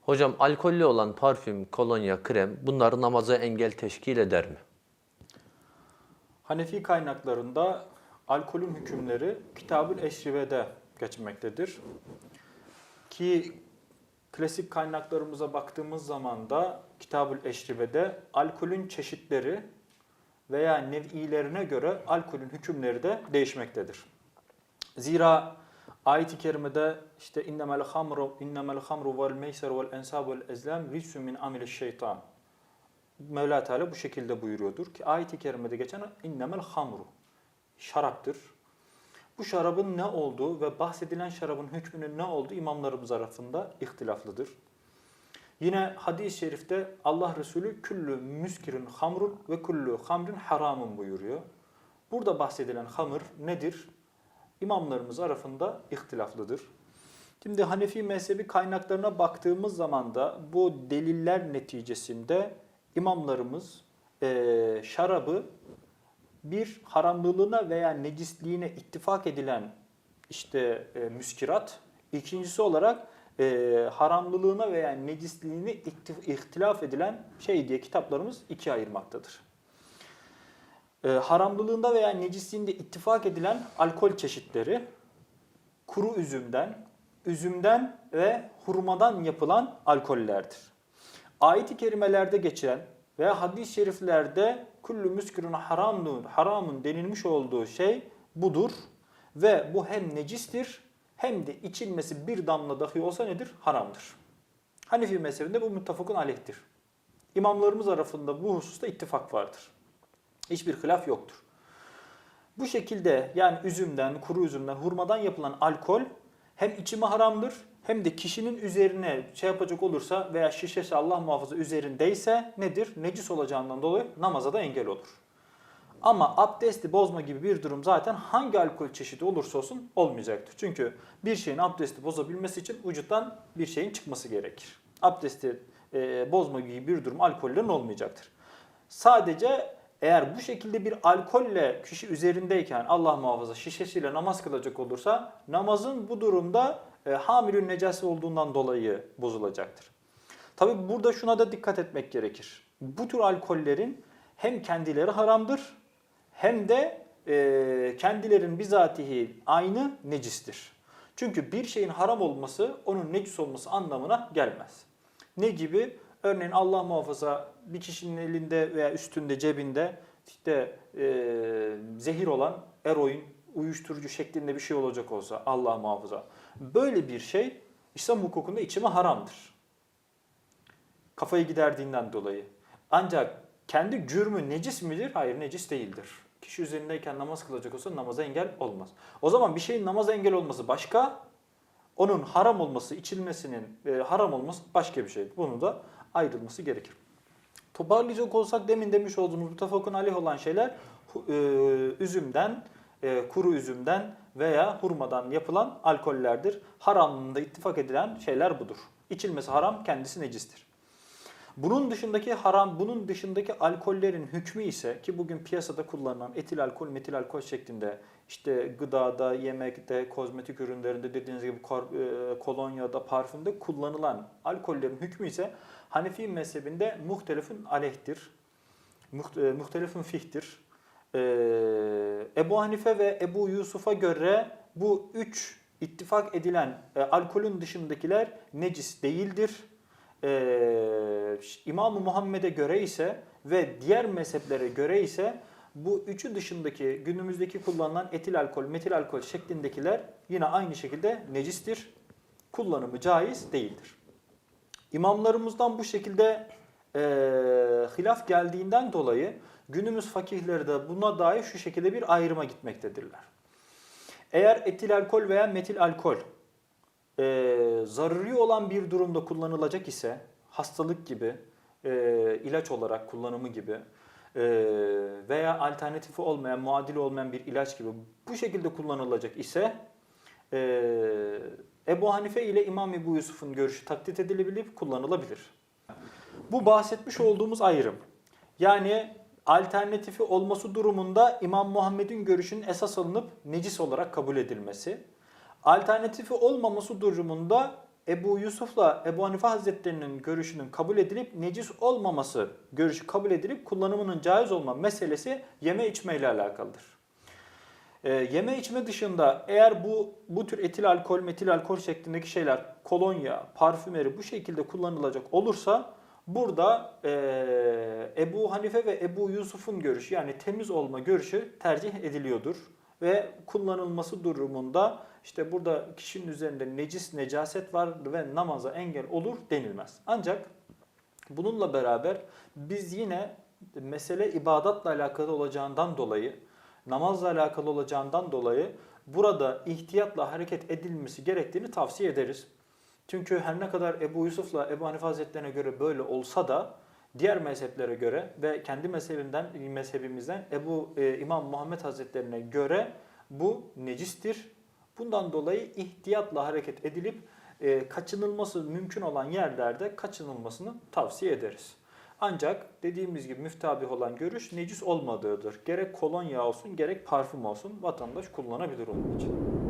Hocam alkollü olan parfüm, kolonya, krem bunlar namaza engel teşkil eder mi? Hanefi kaynaklarında alkolün hükümleri Kitab-ül Eşribe'de geçmektedir. Ki klasik kaynaklarımıza baktığımız zaman da Kitab-ül Eşribe'de alkolün çeşitleri veya nev'ilerine göre alkolün hükümleri de değişmektedir. Zira ayet-i kerimede işte innemel hamru innemel hamru vel meyser vel ensab vel ezlam rijsun min ameliş şeytan. Mevla Teala bu şekilde buyuruyordur ki ayet-i kerimede geçen innemel hamru şaraptır. Bu şarabın ne olduğu ve bahsedilen şarabın hükmünün ne olduğu imamlarımız arasında ihtilaflıdır. Yine hadis-i şerifte Allah Resulü küllü müskirin hamrun ve küllü hamrin haramun buyuruyor. Burada bahsedilen hamır nedir? İmamlarımız arasında ihtilaflıdır. Şimdi Hanefi mezhebi kaynaklarına baktığımız zaman da bu deliller neticesinde imamlarımız eee, şarabı bir haramlılığına veya necisliğine ittifak edilen işte e, müskirat, ikincisi olarak e, haramlılığına veya necisliğine ihtilaf edilen şey diye kitaplarımız ikiye ayırmaktadır. E, haramlılığında veya necisliğinde ittifak edilen alkol çeşitleri kuru üzümden, üzümden ve hurmadan yapılan alkollerdir. Ayet-i kerimelerde geçen veya hadis-i şeriflerde kullu müskürün haramun, haramun denilmiş olduğu şey budur. Ve bu hem necistir hem de içilmesi bir damla dahi olsa nedir? Haramdır. Hanefi mezhebinde bu muttafakun aleyhtir. İmamlarımız arasında bu hususta ittifak vardır. Hiçbir hilaf yoktur. Bu şekilde yani üzümden, kuru üzümden, hurmadan yapılan alkol hem içime haramdır hem de kişinin üzerine şey yapacak olursa veya şişesi Allah muhafaza üzerindeyse nedir? Necis olacağından dolayı namaza da engel olur. Ama abdesti bozma gibi bir durum zaten hangi alkol çeşidi olursa olsun olmayacaktır. Çünkü bir şeyin abdesti bozabilmesi için vücuttan bir şeyin çıkması gerekir. Abdesti e, bozma gibi bir durum alkollerin olmayacaktır. Sadece eğer bu şekilde bir alkolle kişi üzerindeyken Allah muhafaza şişesiyle namaz kılacak olursa namazın bu durumda e, hamilün necası olduğundan dolayı bozulacaktır. Tabi burada şuna da dikkat etmek gerekir. Bu tür alkollerin hem kendileri haramdır hem de e, kendilerin bizatihi aynı necistir. Çünkü bir şeyin haram olması onun necis olması anlamına gelmez. Ne gibi? Örneğin Allah muhafaza bir kişinin elinde veya üstünde cebinde işte e, zehir olan eroin, uyuşturucu şeklinde bir şey olacak olsa Allah muhafaza. Böyle bir şey İslam hukukunda içime haramdır. Kafayı giderdiğinden dolayı. Ancak kendi cürmü necis midir? Hayır necis değildir. Kişi üzerindeyken namaz kılacak olsa namaza engel olmaz. O zaman bir şeyin namaza engel olması başka, onun haram olması, içilmesinin e, haram olması başka bir şeydir. Bunu da ayrılması gerekir. Toparlayacak olsak demin demiş olduğumuz mutafakun aleyh olan şeyler e, üzümden, e, kuru üzümden veya hurmadan yapılan alkollerdir. Haramlığında ittifak edilen şeyler budur. İçilmesi haram, kendisi necistir. Bunun dışındaki haram, bunun dışındaki alkollerin hükmü ise ki bugün piyasada kullanılan etil alkol, metil alkol şeklinde işte gıdada, yemekte, kozmetik ürünlerinde dediğiniz gibi e, kolonyada, parfümde kullanılan alkollerin hükmü ise Hanefi mezhebinde muhtelifin aleyhtir. E, Muhtelifin fihtir. Ee, Ebu Hanife ve Ebu Yusuf'a göre bu üç ittifak edilen e, alkolün dışındakiler necis değildir. Ee, İmam-ı Muhammed'e göre ise ve diğer mezheplere göre ise bu üçü dışındaki günümüzdeki kullanılan etil alkol, metil alkol şeklindekiler yine aynı şekilde necistir. Kullanımı caiz değildir. İmamlarımızdan bu şekilde e, hilaf geldiğinden dolayı günümüz fakihleri de buna dair şu şekilde bir ayrıma gitmektedirler. Eğer etil alkol veya metil alkol e, zaruri olan bir durumda kullanılacak ise hastalık gibi, e, ilaç olarak kullanımı gibi e, veya alternatifi olmayan, muadili olmayan bir ilaç gibi bu şekilde kullanılacak ise e, Ebu Hanife ile İmam Ebu Yusuf'un görüşü taklit edilebilip kullanılabilir. Bu bahsetmiş olduğumuz ayrım. Yani alternatifi olması durumunda İmam Muhammed'in görüşünün esas alınıp necis olarak kabul edilmesi. Alternatifi olmaması durumunda Ebu Yusuf'la Ebu Hanife Hazretleri'nin görüşünün kabul edilip necis olmaması görüşü kabul edilip kullanımının caiz olma meselesi yeme içme ile alakalıdır. Ee, yeme içme dışında eğer bu bu tür etil alkol, metil alkol şeklindeki şeyler kolonya, parfümeri bu şekilde kullanılacak olursa burada eee, Ebu Hanife ve Ebu Yusuf'un görüşü yani temiz olma görüşü tercih ediliyordur ve kullanılması durumunda işte burada kişinin üzerinde necis necaset var ve namaza engel olur denilmez. Ancak bununla beraber biz yine mesele ibadatla alakalı olacağından dolayı, namazla alakalı olacağından dolayı burada ihtiyatla hareket edilmesi gerektiğini tavsiye ederiz. Çünkü her ne kadar Ebu Yusuf'la Ebu Hanife Hazretlerine göre böyle olsa da diğer mezheplere göre ve kendi mezhebinden mezhebimizden Ebu e, İmam Muhammed Hazretlerine göre bu necistir. Bundan dolayı ihtiyatla hareket edilip e, kaçınılması mümkün olan yerlerde kaçınılmasını tavsiye ederiz. Ancak dediğimiz gibi müftabih olan görüş necis olmadığıdır. Gerek kolonya olsun gerek parfüm olsun vatandaş kullanabilir onun için.